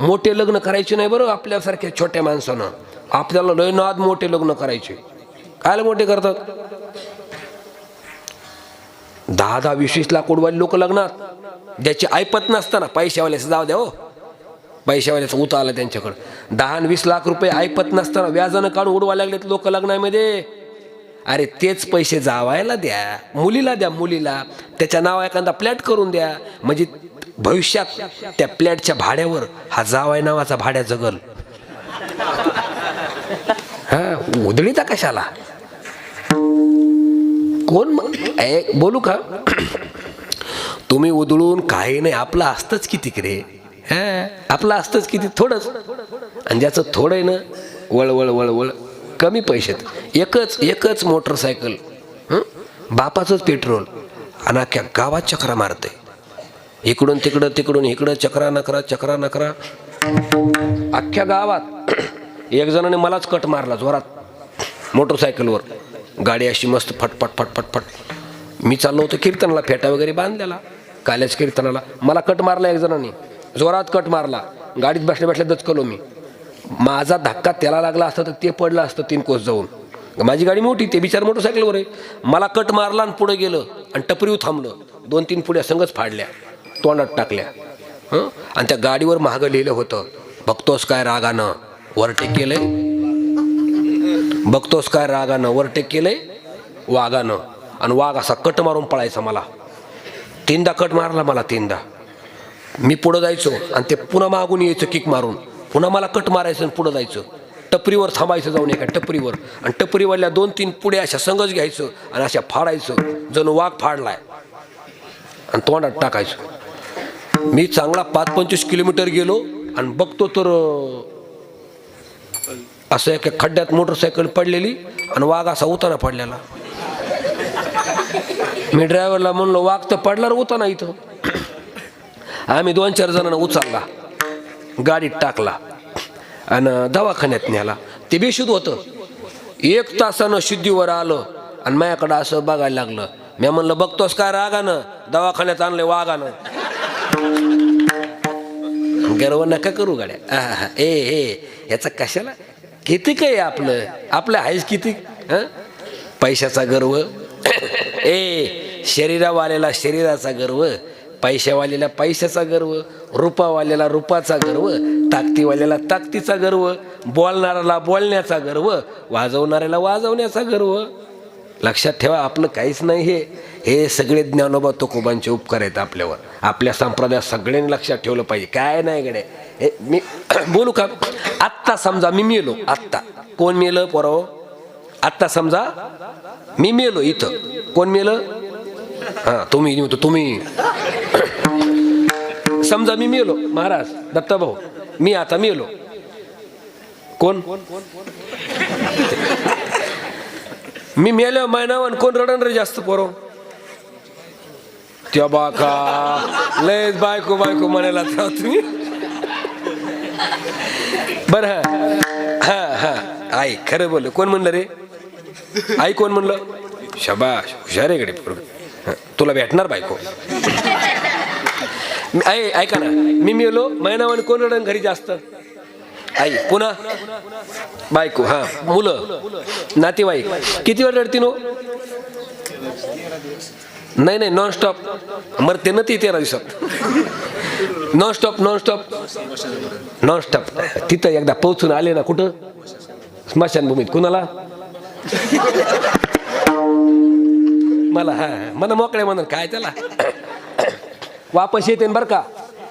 मोठे लग्न करायचे नाही बरं आपल्यासारख्या छोट्या माणसानं. आपल्याला लय नाद मोठे लग्न करायचे. कायला मोठे करतात? दहा दहा वीस वीस लाख उडवाले लोक लग्नात. ज्याची ऐपत नसताना पैशावाल्याचं जाऊ द्या हो. पैशावाल्याचा उता आला त्यांच्याकडं. दहा आणि वीस लाख रुपये ऐपत नसताना व्याजानं काढून उडवा लागलेत लोक लग्नामध्ये. अरे तेच पैसे जावायला द्या मुलीला द्या मुलीला. त्याच्या नावा एखादा फ्लॅट करून द्या. म्हणजे भविष्यात त्या प्लॅटच्या भाड्यावर हा जावाय नावाचा भाड्या जगल. हा उदळीता कशाला? कोण मग बोलू का? तुम्ही उधळून काही नाही आपलं असतंच किती रे हा आपलं असतंच किती थोडंच. आणि ज्याचं थोडं आहे ना वळवळ वळवळ कमी पैशात. एकच एकच मोटरसायकल बापाचंच पेट्रोल. आणि अख्ख्या गावात चक्रा मारतंय. इकडून तिकडं तिकडून इकडं चक्रा नकरा चक्रा नकरा. अख्ख्या गावात एक जणाने मलाच कट मारला जोरात मोटरसायकलवर. गाडी अशी मस्त फटफट फटफट फट. मी चाललो होतो कीर्तनाला फेटा वगैरे बांधलेला काल्याच कीर्तनाला. मला कट मारला एक जणाने. जोरात कट मारला. गाडीत बसल्या बसल्या दचकलो मी. माझा धक्का त्याला लागला असता तर ते पडलं असतं तीन कोस जाऊन. माझी गाडी मोठी ते बिचार मोटरसायकलवर आहे. मला कट मारला आणि पुढे गेलं आणि टपरीव थांबलं. दोन तीन पुढ्या संगच फाडल्या. तोंडात टाकल्या. हं? आणि त्या गाडीवर महागं लिहिलं होतं बघतोस काय रागानं वरटेक केलंय? बघतोस काय रागानं वरटेक केलंय? वाघानं आणि वाघ असा कट मारून पळायचा मला. तीनदा कट मारला मला तीनदा. मी पुढं जायचो आणि ते पुन्हा मागून यायचं किक मारून. पुन्हा मला कट मारायचं आणि पुढं जायचं. टपरीवर थांबायचं जाऊन एका टपरीवर. आणि टपरीवरल्या दोन तीन पुढे अशा संगच घ्यायचं आणि अशा फाडायचं जणू वाघ फाडलाय. आणि तोंडात टाकायचं. मी चांगला पाच पंचवीस किलोमीटर गेलो आणि बघतो तर असं एका खड्ड्यात मोटरसायकल पडलेली आणि वाघ असा उताना पडलेला. मी ड्रायव्हरला म्हणलो वाघ तर पडला उताना इथं. आम्ही दोन चार जणांना उचलला गाडीत टाकला आणि दवाखान्यात न्याला ते बेशुद्ध होतं. एक तासानं शुद्धीवर आलं आणि माझ्याकडं असं बघायला लागलं. मी म्हणलं बघतोस काय रागानं? दवाखान्यात आणलंय वाघानं. गर्व नका करू गाड्या. आहा, ए हे याचा कशाला? किती काय आपलं? आपलं आहेच किती? हं? पैशाचा गर्व. ए शरीरावाल्याला शरीराचा गर्व पैशावाल्याला पैशाचा गर्व रूपावाल्याला रूपाचा गर्व ताकदीवाल्याला ताकदीचा गर्व बोलणाऱ्याला बोलण्याचा गर्व वाजवणाऱ्याला वाजवण्याचा गर्व. लक्षात ठेवा आपलं काहीच नाही हे हे सगळे ज्ञानोबा तुकोबांचे उपकार आहेत आपल्यावर. आपल्या संप्रदायात सगळ्यांनी लक्षात ठेवलं पाहिजे. काय नाही गडे हे मी बोलू का? आत्ता समजा मी मेलो. आत्ता. कोण मेलं पोराव आत्ता समजा मी मेलो इथं. कोण मेलं? हां तुम्ही म्हणतो तुम्ही. समजा मी मेलो. महाराज दत्ताभाऊ मी आता मेलो. कोण? मी मेलो महिनावन कोण रडण रे जास्त पोरो? त्या बाका लयच बायको बायको म्हणायला तर तुम्ही बर हा. हा आई खरं बोल कोण म्हणलं रे? आई कोण म्हणलं? शबाश हुशार आहे कडे तुला भेटणार बायको. आई ऐका ना. मी मेलो मैनावाने कोण रडण घरी जास्त? आई पुन्हा? बायको हा. मुलं. नातेवाईक. किती वेळ रडतीनो? नाही नाही नॉन स्टॉप मरते ना ती तेरा दिवसात. Non stop non stop non stop तिथं एकदा पोहोचून आले ना कुठं? स्मशानभूमीत. कुणाला? मला हा मला मोकळे म्हणून काय त्याला? वापस येते बरं का.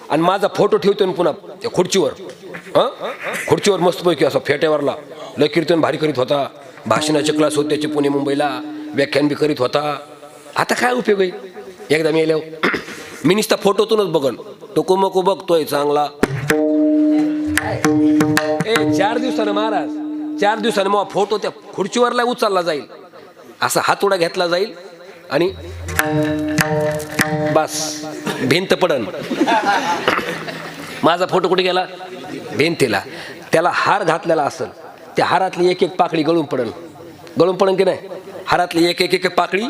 आणि माझा फोटो ठेवतो ना पुन्हा त्या खुर्चीवर. हां? खुर्चीवर मस्तपैकी असा फेट्यावरला. लय कीर्तन भारी करीत होता. भाषणाचे क्लास होते त्याचे पुणे मुंबईला. व्याख्यान बी करीत होता. आता काय उपयोग आहे? एकदा मी आल्यावर मी नुसता फोटोतूनच बघन. टोको मको बघतोय चांगला. ए चार दिवसानं महाराज चार दिवसानं मग फोटो त्या खुर्चीवरला उचलला जाईल. असा हातोडा घेतला जाईल आणि बस भिंत पडन. माझा फोटो कुठे गेला? भिंतीला. त्याला हार घातलेला असेल. त्या हारातली एक एक पाकळी गळून पडन. गळून पडन की नाही? हारातली एक एक एक पाकळी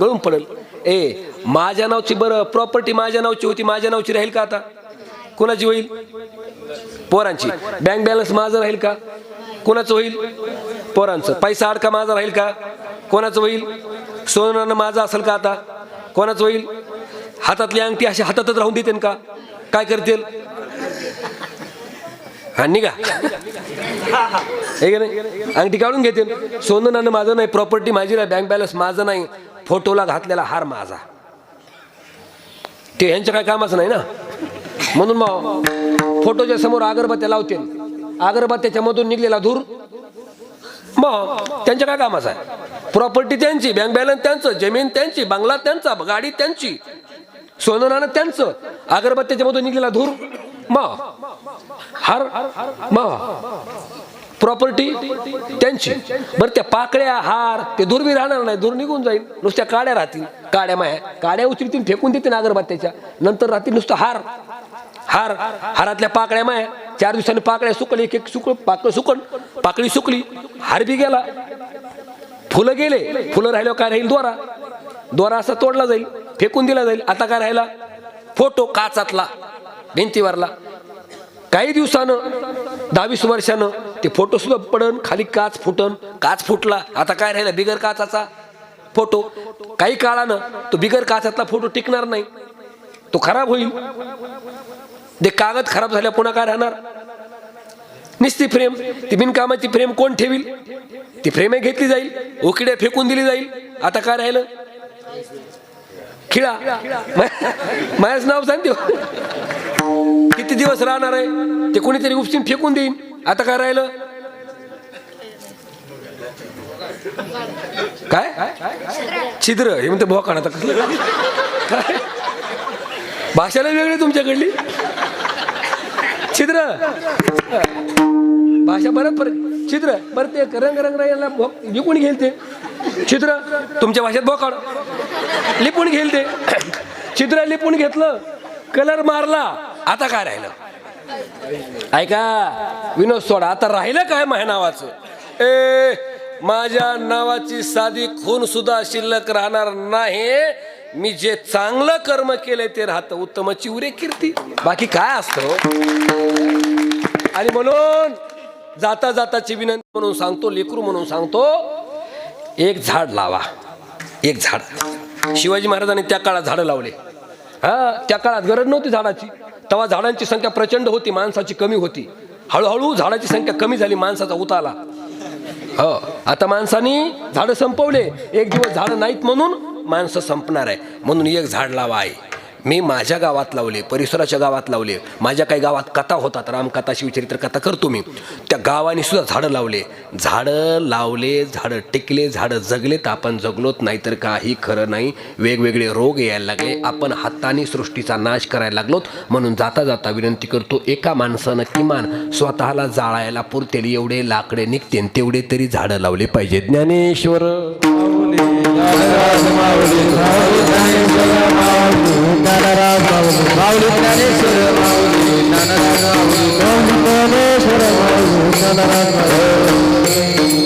गळून पडल. ए माझ्या नावची बरं प्रॉपर्टी माझ्या नावची होती माझ्या नावची राहील का आता? कोणाची होईल? पोरांची. बँक बॅलन्स माझं राहील का? कोणाचं होईल? पोरांचं. पैसा अडका माझा राहील का? कोणाचं होईल? सोनं माझं असेल का आता? कोणाचं होईल? हातातली अंगठी अशी हातातच राहून देते का? काय करतील? हा निघा. आहे की नाही? अंगठी काढून घेतील. सोनं नाणं माझं नाही प्रॉपर्टी माझी नाही बँक बॅलन्स माझं नाही. फोटोला घातलेला हार माझा. ते यांच्या काय कामाचं नाही ना? म्हणून मग फोटोच्या समोर अगरबत्त्या लावते अगरबत्त्याच्या मधून निघलेला धूर. मग त्यांच्या काय कामाचं आहे? प्रॉपर्टी त्यांची बँक बॅलन्स त्यांचं जमीन त्यांची बंगला त्यांचा गाडी त्यांची. सोनं नाणं त्यांचं. अगरबत्त्याच्या मधून निघलेला धूर. मग हार मग प्रॉपर्टी त्यांची. बरं त्या पाकळ्या हार ते दूर बी राहणार नाही दूर निघून जाईल. नुसत्या काड्या राहतील. काड्या माया काड्या उचलतील फेकून देतील अगरबत्त्याच्या नंतर राहतील नुसतं हार. हार हारातल्या पाकळ्या माया. चार दिवसांनी पाकळ्या सुकली एक एक सुकळ पाकळ सुकण. पाकळी सुकली हार बी गेला. फुलं गेले. फुलं राहिल्यावर काय राहील दोरा दोरा असा तोडला जाईल फेकून दिला जाईल. आता काय राहिला? फोटो काचातला भिंतीवरला. काही दिवसानं दहावीस वर्षानं ते फोटो सुद्धा पडन खाली काच फुटन. काच फुटला आता काय राहिला? बिगर काचाचा फोटो. काही काळानं तो बिगर काचातला फोटो टिकणार नाही. तो खराब होईल. ते कागद खराब झाल्या पुन्हा काय राहणार? निस्ती फ्रेम. ती बिनकामाची फ्रेम कोण ठेवील? ती फ्रेमही घेतली जाईल. उकिड्या फेकून दिली जाईल. आता काय राहिलं? खिळा. माझ्याच नाव सांगते किती दिवस राहणार आहे? ते कोणीतरी उपसून फेकून देईन. आता काय राहिलं? काय? छिद्र. हे म्हणते भोकाण आता कसलं? काय? भाषाला वेगळी तुमच्याकडली? छिद्र. भाषा बरं पर छिद्र. बरं ते रंग रंग याला विकून घेईल ते छिद्र तुमच्या भाषेत भोकाड लिपून घेईल ते. छिद्र लिपून घेतलं कलर मारला आता काय राहिलं? ऐका विनोद सोडा आता राहिलं काय माझ्या नावाचं? ए माझ्या नावाची साधी खून सुद्धा शिल्लक राहणार नाही. मी जे चांगलं कर्म केलंय ते राहतं उत्तमची उरे कीर्ती बाकी काय असतं हो? आणि म्हणून जाता जाताची विनंती म्हणून सांगतो लेकरू म्हणून सांगतो एक झाड लावा एक झाड. शिवाजी महाराजांनी त्या काळात झाडं लावले. हा त्या काळात गरज नव्हती झाडाची. तेव्हा झाडांची संख्या प्रचंड होती माणसाची कमी होती. हळूहळू झाडाची संख्या कमी झाली माणसाचा उताला हो आता माणसानी झाडं संपवले. एक दिवस झाडं नाहीत म्हणून माणसं संपणार आहे. म्हणून एक झाड लावा आहे मी माझ्या गावात लावले परिसराच्या गावात लावले. माझ्या काही गावात कथा होतात रामकथा शिवचरित्र कथा करतो मी. त्या गावाने सुद्धा झाडं लावले. झाडं लावले झाडं टिकले झाडं जगले तर आपण जगलोत नाहीतर काही खरं नाही. वेगवेगळे रोग यायला लागले. आपण हाताने सृष्टीचा नाश करायला लागलोत. म्हणून जाता जाता विनंती करतो एका माणसानं किमान स्वतःला जाळायला पुरतील. एवढे लाकडे निघतेन तेवढे तरी झाडं लावले पाहिजे ज्ञानेश्वर. माऊली ज्ञानेश्वर माऊली ज्ञानेश्वर माऊली ज्ञानेश्वर माऊली ज्ञानेश्वर माऊली